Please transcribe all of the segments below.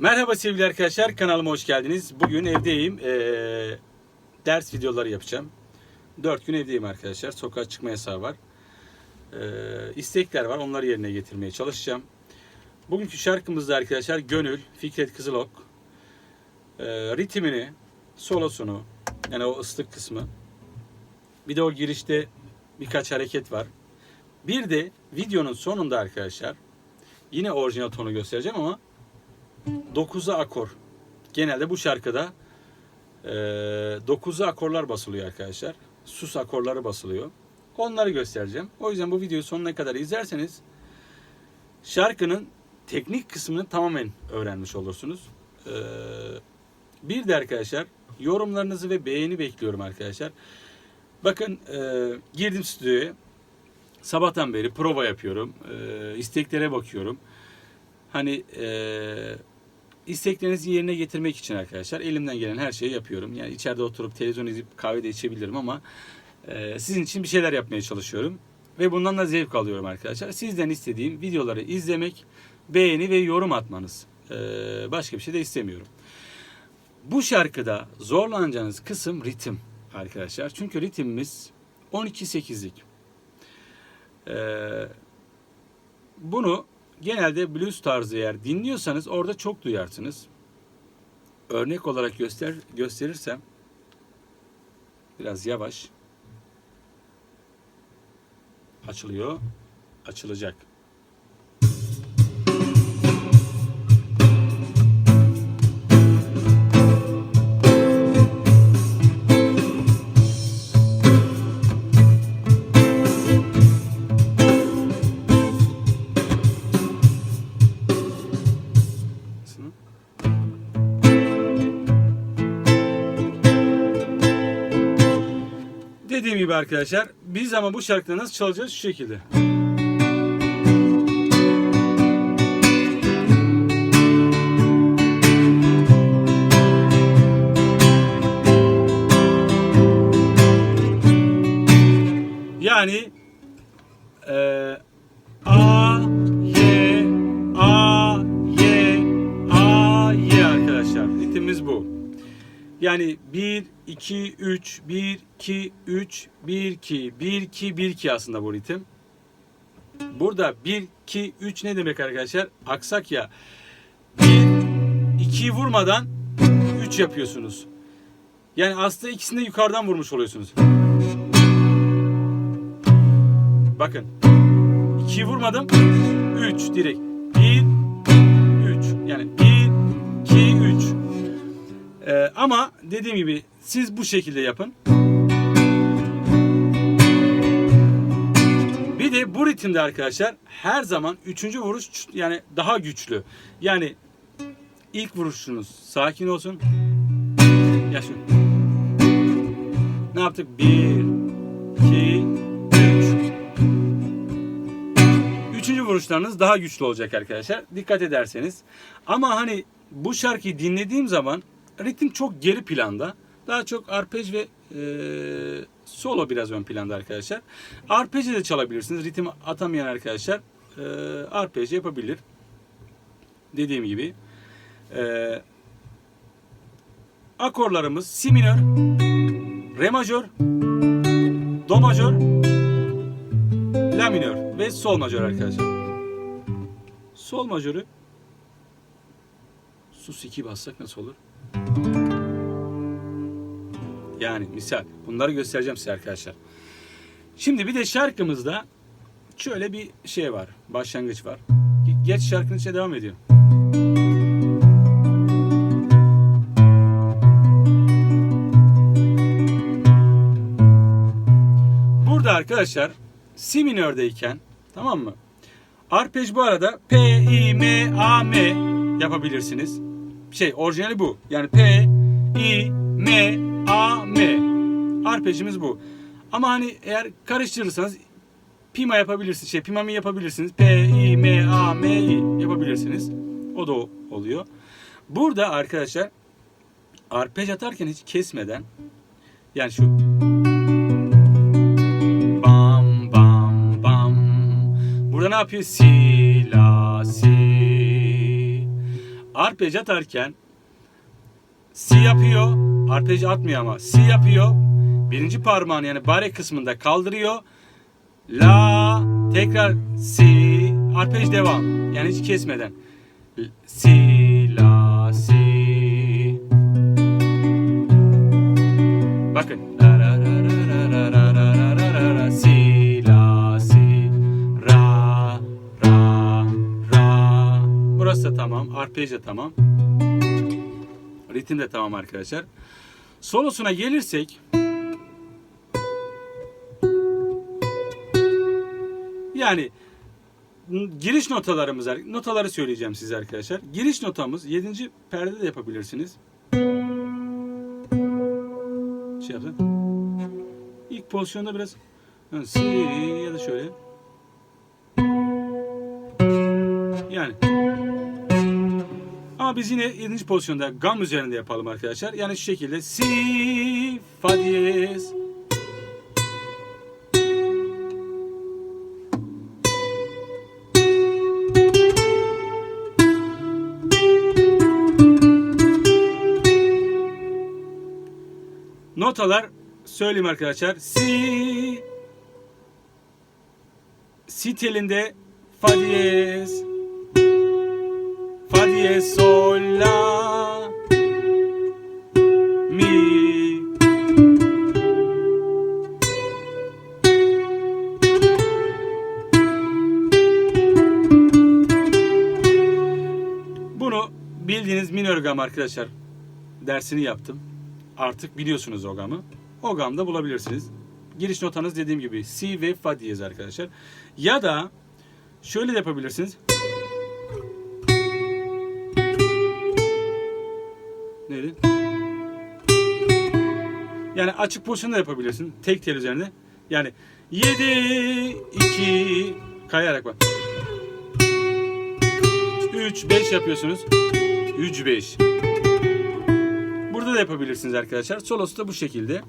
Merhaba sevgili arkadaşlar kanalıma hoş geldiniz. Bugün evdeyim. Ee, ders videoları yapacağım. 4 gün evdeyim arkadaşlar. Sokağa çıkma yasağı var. Ee, istekler var. Onları yerine getirmeye çalışacağım. Bugünkü şarkımızda arkadaşlar Gönül, Fikret Kızılok. Ee, ritmini, solosunu, yani o ıslık kısmı. Bir de o girişte birkaç hareket var. Bir de videonun sonunda arkadaşlar yine orijinal tonu göstereceğim ama 9'a akor. Genelde bu şarkıda e, 9'a akorlar basılıyor arkadaşlar. Sus akorları basılıyor. Onları göstereceğim. O yüzden bu videoyu sonuna kadar izlerseniz şarkının teknik kısmını tamamen öğrenmiş olursunuz. E, bir de arkadaşlar yorumlarınızı ve beğeni bekliyorum arkadaşlar. Bakın e, girdim stüdyoya. Sabahtan beri prova yapıyorum. E, isteklere bakıyorum. Hani e, isteklerinizi yerine getirmek için arkadaşlar elimden gelen her şeyi yapıyorum. Yani içeride oturup televizyon izleyip kahve de içebilirim ama e, sizin için bir şeyler yapmaya çalışıyorum. Ve bundan da zevk alıyorum arkadaşlar. Sizden istediğim videoları izlemek, beğeni ve yorum atmanız. E, başka bir şey de istemiyorum. Bu şarkıda zorlanacağınız kısım ritim arkadaşlar. Çünkü ritimimiz 12-8'lik. Ee, bunu genelde blues tarzı eğer dinliyorsanız orada çok duyarsınız. Örnek olarak göster gösterirsem biraz yavaş açılıyor, açılacak. Arkadaşlar biz ama bu şarkıda nasıl çalacağız şu şekilde. Yani Yani 1 2 3 1 2 3 1 2 1 2 1 2 aslında bu ritim. Burada 1 2 3 ne demek arkadaşlar? Aksak ya. 1 2'yi vurmadan 3 yapıyorsunuz. Yani aslında ikisini de yukarıdan vurmuş oluyorsunuz. Bakın. 2'yi vurmadım. 3 direkt. 1 3 yani 1 2 3 ee, ama dediğim gibi siz bu şekilde yapın. Bir de bu ritimde arkadaşlar her zaman üçüncü vuruş yani daha güçlü. Yani ilk vuruşunuz sakin olsun. Ya şu. Ne yaptık? Bir, iki, üç. Üçüncü vuruşlarınız daha güçlü olacak arkadaşlar. Dikkat ederseniz. Ama hani bu şarkıyı dinlediğim zaman ritim çok geri planda. Daha çok arpej ve e, solo biraz ön planda arkadaşlar. Arpeji de çalabilirsiniz. Ritim atamayan arkadaşlar e, arpej yapabilir. Dediğim gibi. E, akorlarımız si minör, re majör, do majör, la minör ve sol majör arkadaşlar. Sol majörü sus 2 bassak nasıl olur? Yani misal. Bunları göstereceğim size arkadaşlar. Şimdi bir de şarkımızda şöyle bir şey var. Başlangıç var. Geç şarkının içine devam ediyor. Burada arkadaşlar si minördeyken tamam mı? Arpej bu arada P, I, M, A, M yapabilirsiniz. Şey orijinali bu. Yani P, I, M, A, M. Arpejimiz bu. Ama hani eğer karıştırırsanız pima yapabilirsiniz. Şey pima mi yapabilirsiniz. P, I, M, A, M, I yapabilirsiniz. O da oluyor. Burada arkadaşlar arpej atarken hiç kesmeden yani şu bam bam bam burada ne yapıyor? Si la si arpej atarken si yapıyor. Arpej atmıyor ama si yapıyor. Birinci parmağını yani bare kısmında kaldırıyor. La tekrar si arpej devam. Yani hiç kesmeden. Si tamam. Arpej de tamam. Ritim de tamam arkadaşlar. Solosuna gelirsek yani giriş notalarımız. Notaları söyleyeceğim size arkadaşlar. Giriş notamız 7. perde de yapabilirsiniz. Şey yapın. İlk pozisyonda biraz ya da şöyle. Yani ama biz yine 7. pozisyonda gam üzerinde yapalım arkadaşlar. Yani şu şekilde si fa diyez Notalar söyleyeyim arkadaşlar. Si Si telinde fa diyez Sol la mi Bunu bildiğiniz minör gam arkadaşlar dersini yaptım. Artık biliyorsunuz o gamı. O gamda bulabilirsiniz. Giriş notanız dediğim gibi si ve fa diyez arkadaşlar. Ya da şöyle de yapabilirsiniz. Neydi? Yani açık pozisyonda yapabilirsin. Tek tel üzerinde. Yani 7 2 kayarak bak. 3 5 yapıyorsunuz. 3 5. Burada da yapabilirsiniz arkadaşlar. Solosu da bu şekilde.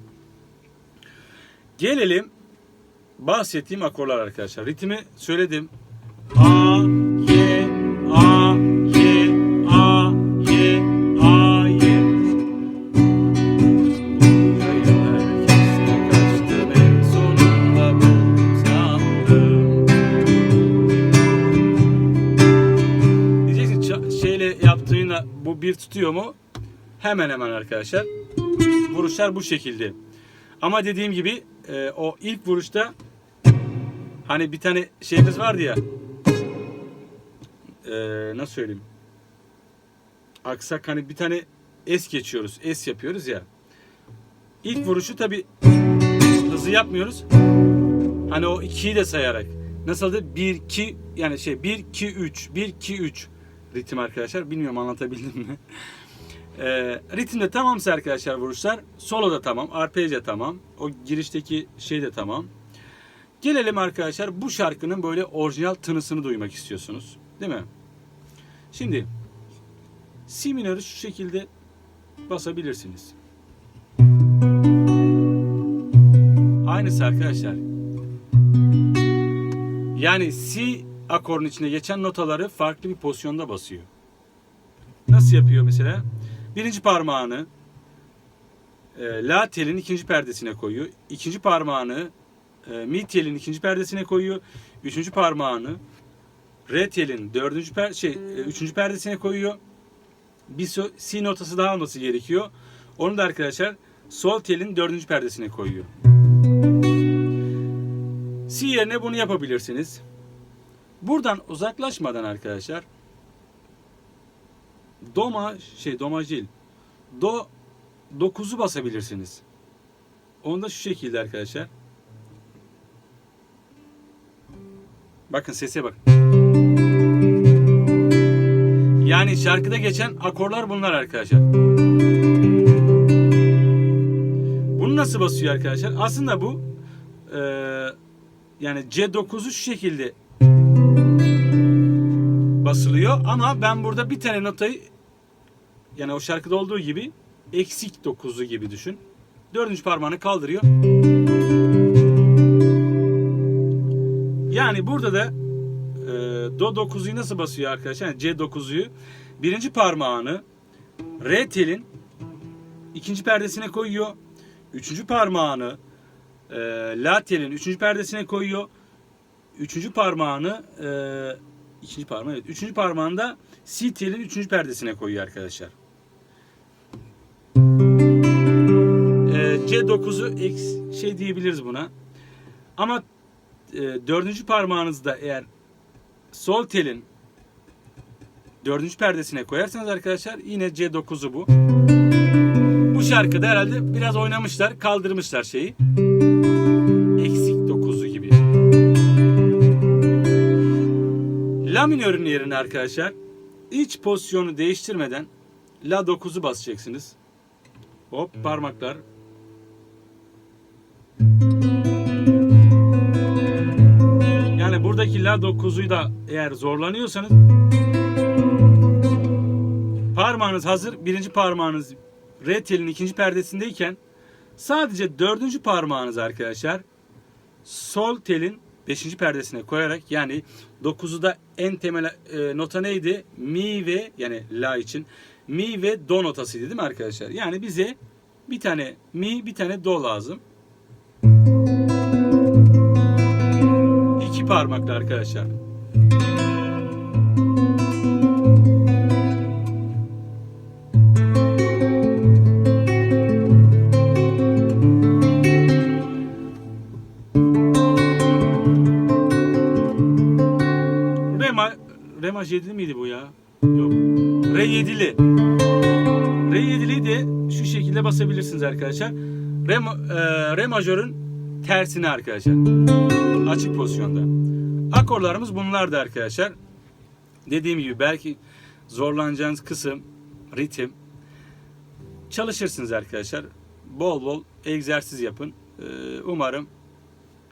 Gelelim bahsettiğim akorlar arkadaşlar. Ritmi söyledim. A, Y, A, bir tutuyor mu? Hemen hemen arkadaşlar. Vuruşlar bu şekilde. Ama dediğim gibi e, o ilk vuruşta hani bir tane şeyimiz vardı ya. E, nasıl söyleyeyim? Aksak hani bir tane es geçiyoruz. Es yapıyoruz ya. İlk vuruşu tabi hızlı yapmıyoruz. Hani o ikiyi de sayarak. Nasıldı? 1 2 yani şey 1 2 3 1 2 3 ritim arkadaşlar. Bilmiyorum anlatabildim mi? Ee, ritimde tamamsa arkadaşlar vuruşlar. Solo da tamam. Arpej tamam. O girişteki şey de tamam. Gelelim arkadaşlar bu şarkının böyle orijinal tınısını duymak istiyorsunuz. Değil mi? Şimdi Si minörü şu şekilde basabilirsiniz. Aynısı arkadaşlar. Yani Si akorun içine geçen notaları farklı bir pozisyonda basıyor. Nasıl yapıyor mesela? Birinci parmağını e, La telin ikinci perdesine koyuyor. İkinci parmağını e, Mi telin ikinci perdesine koyuyor. Üçüncü parmağını Re telin dördüncü per şey e, üçüncü perdesine koyuyor. Bir so- si notası daha olması gerekiyor. Onu da arkadaşlar sol telin dördüncü perdesine koyuyor. Si yerine bunu yapabilirsiniz. Buradan uzaklaşmadan arkadaşlar do ma şey do majil do 9'u basabilirsiniz. Onu da şu şekilde arkadaşlar. Bakın sese bak. Yani şarkıda geçen akorlar bunlar arkadaşlar. Bunu nasıl basıyor arkadaşlar? Aslında bu eee, yani C9'u şu şekilde basılıyor ama ben burada bir tane notayı yani o şarkıda olduğu gibi eksik 9'u gibi düşün. Dördüncü parmağını kaldırıyor. Yani burada da do 9'uyu nasıl basıyor arkadaşlar? Yani C9'uyu birinci parmağını re telin ikinci perdesine koyuyor. Üçüncü parmağını e, la telin üçüncü perdesine koyuyor. Üçüncü parmağını e, ikinci parmağı evet. Üçüncü parmağını da si telin üçüncü perdesine koyuyor arkadaşlar. E, C9'u eks- şey diyebiliriz buna. Ama e, dördüncü parmağınızda eğer sol telin dördüncü perdesine koyarsanız arkadaşlar yine C9'u bu. Bu şarkıda herhalde biraz oynamışlar, kaldırmışlar şeyi. La minörün yerine arkadaşlar hiç pozisyonu değiştirmeden La 9'u basacaksınız. Hop parmaklar. Yani buradaki La 9'u da eğer zorlanıyorsanız parmağınız hazır. Birinci parmağınız re telin ikinci perdesindeyken sadece dördüncü parmağınız arkadaşlar sol telin beşinci perdesine koyarak yani 9'u da en temel e, nota neydi? Mi ve yani la için mi ve do notasıydı değil mi arkadaşlar? Yani bize bir tane mi bir tane do lazım. İki parmakla arkadaşlar. 7'li miydi bu ya? Yok. Re 7'li. Re 7'liyi de şu şekilde basabilirsiniz arkadaşlar. Re, e, re majörün tersine arkadaşlar. Açık pozisyonda. Akorlarımız bunlardı arkadaşlar. Dediğim gibi belki zorlanacağınız kısım ritim. Çalışırsınız arkadaşlar. Bol bol egzersiz yapın. E, Umarım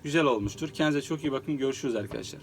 güzel olmuştur. Kendinize çok iyi bakın. Görüşürüz arkadaşlar.